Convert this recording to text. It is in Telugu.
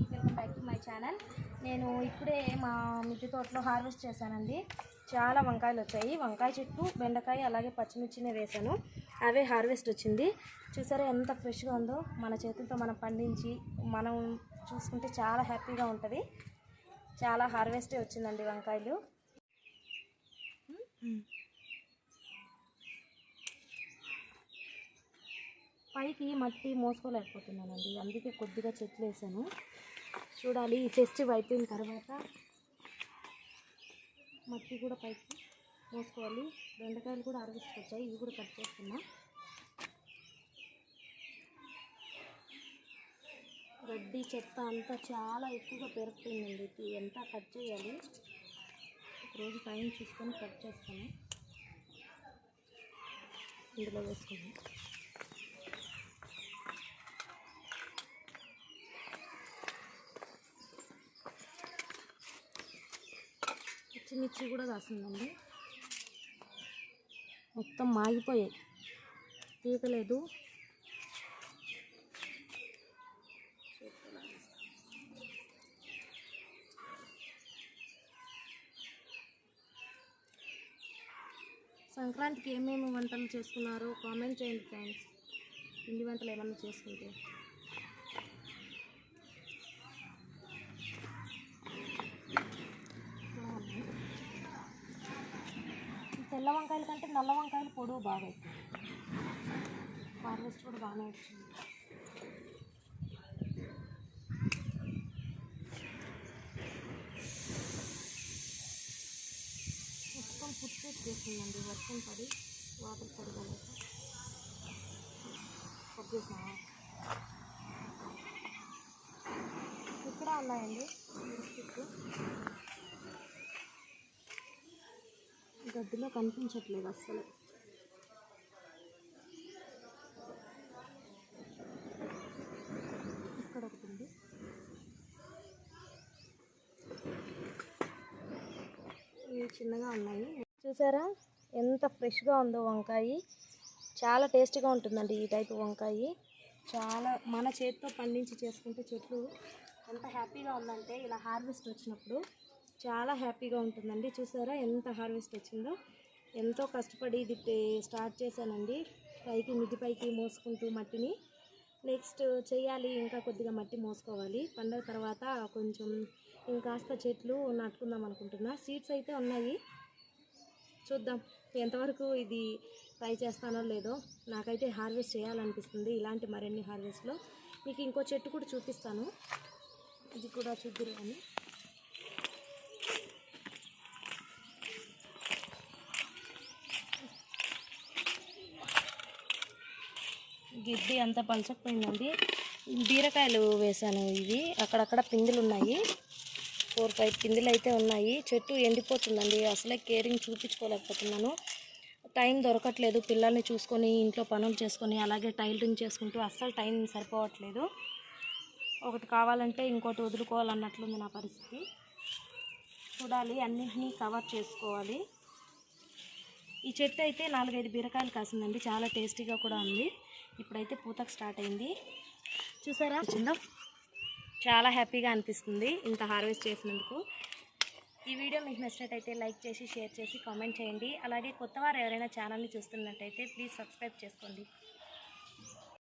Welcome back to my channel. నేను ఇప్పుడే మా మిద్దె తోటలో హార్వెస్ట్ చేశానండి. చాలా వంకాయలు వచ్చాయి. వంకాయ చెట్టు బెండకాయ అలాగే పచ్చిమిర్చినే వేశాను. అవే హార్వెస్ట్ వచ్చింది. చూసారా ఎంత ఫ్రెష్గా ఉందో? మన చేతులతో మనం పండించి మనం చూసుకుంటే చాలా హ్యాపీగా ఉంటుంది. చాలా హార్వెస్టే వచ్చిందండి వంకాయలు. పైకి మట్టి మోసుకోలేకపోతున్నానండి. అందుకే కొద్దిగా చెట్లు వేసాను చూడాలి ఈ ఫెస్టివ్ అయిపోయిన తర్వాత మట్టి కూడా పైకి మోసుకోవాలి బెండకాయలు కూడా హార్వెస్ట్ వచ్చాయి ఇవి కూడా కట్ చేస్తున్నా గడ్డి చెత్త అంతా చాలా ఎక్కువగా పెరుగుతుందండి ఎంత కట్ చేయాలి? రోజు టైం చూసుకొని కట్ చేస్తాను ఇందులో వేసుకున్నాను పచ్చిమిర్చి కూడా కాసిందండి. మొత్తం మాగిపోయాయి. తీయకలేదు సంక్రాంతికి ఏమేమి వంటలు చేసుకున్నారో కామెంట్ చేయండి ఫ్రెండ్స్. పిండి వంటలు ఏమన్నా చేసుకుంటే బాగున్నాయి. ఈ తెల్ల వంకాయల కంటే నల్ల వంకాయలు పొడవు బాగా అవుతుంది హార్వెస్ట్ కూడా బాగానే వచ్చింది. మొత్తం పుట్టి పుట్టేస్తుందండి వర్షం పడి వాటర్ పడగలక. కొద్దిగా ఇక్కడ ఉన్నాయండి. గడ్డిలో కనిపించట్లేదు అస్సలు. ఇక్కడ ఒకటి ఉంది. ఇవి చిన్నగా ఉన్నాయి. చూసారా? ఎంత ఫ్రెష్గా ఉందో వంకాయ. చాలా టేస్టీగా ఉంటుందండి ఈ టైప్ వంకాయ. చాలా మన చేతితో పండించి చేసుకుంటే చెట్లు ఎంత హ్యాపీగా ఉందంటే ఇలా హార్వెస్ట్ వచ్చినప్పుడు చాలా హ్యాపీగా ఉంటుందండి. చూసారా ఎంత హార్వెస్ట్ వచ్చిందో. ఎంతో కష్టపడి ఇది స్టార్ట్ చేశానండి. పైకి మిద్ది పైకి మోసుకుంటూ మట్టిని. నెక్స్ట్ చేయాలి ఇంకా కొద్దిగా మట్టి మోసుకోవాలి. పండగ తర్వాత కొంచెం ఇంకాస్త చెట్లు నాటుకుందాం అనుకుంటున్నా. సీడ్స్ అయితే ఉన్నాయి. చూద్దాం ఎంతవరకు ఇది ట్రై చేస్తానో లేదో. నాకైతే హార్వెస్ట్ చేయాలనిపిస్తుంది ఇలాంటి మరిన్ని హార్వెస్ట్లో. మీకు ఇంకో చెట్టు కూడా చూపిస్తాను. ఇది కూడా చూద్దురు అని గిడ్డి అంతా పలచకపోయిందండి. బీరకాయలు వేసాను ఇవి. అక్కడక్కడ పిందులు ఉన్నాయి ఫోర్ ఫైవ్ పిందులు అయితే ఉన్నాయి. చెట్టు ఎండిపోతుందండి. అసలే కేరింగ్ చూపించుకోలేకపోతున్నాను. టైం దొరకట్లేదు. పిల్లల్ని చూసుకొని ఇంట్లో పనులు చేసుకొని అలాగే టైలరింగ్ చేసుకుంటూ అస్సలు టైం సరిపోవట్లేదు. ఒకటి కావాలంటే ఇంకోటి వదులుకోవాలన్నట్లుంది నా పరిస్థితి. చూడాలి. అన్నింటినీ కవర్ చేసుకోవాలి. ఈ చెట్టు అయితే నాలుగైదు బీరకాయలు కాసిందండి. చాలా టేస్టీగా కూడా ఉంది. ఇప్పుడైతే పూతకు స్టార్ట్ అయింది. చూసారా? వచ్చిందో చాలా హ్యాపీగా అనిపిస్తుంది ఇంత హార్వెస్ట్ చేసినందుకు. ఈ వీడియో మీకు నచ్చినట్టయితే లైక్ చేసి షేర్ చేసి కామెంట్ చేయండి. అలాగే కొత్త వారు ఎవరైనా ఛానల్ని చూస్తున్నట్టయితే ప్లీజ్ సబ్స్క్రైబ్ చేసుకోండి.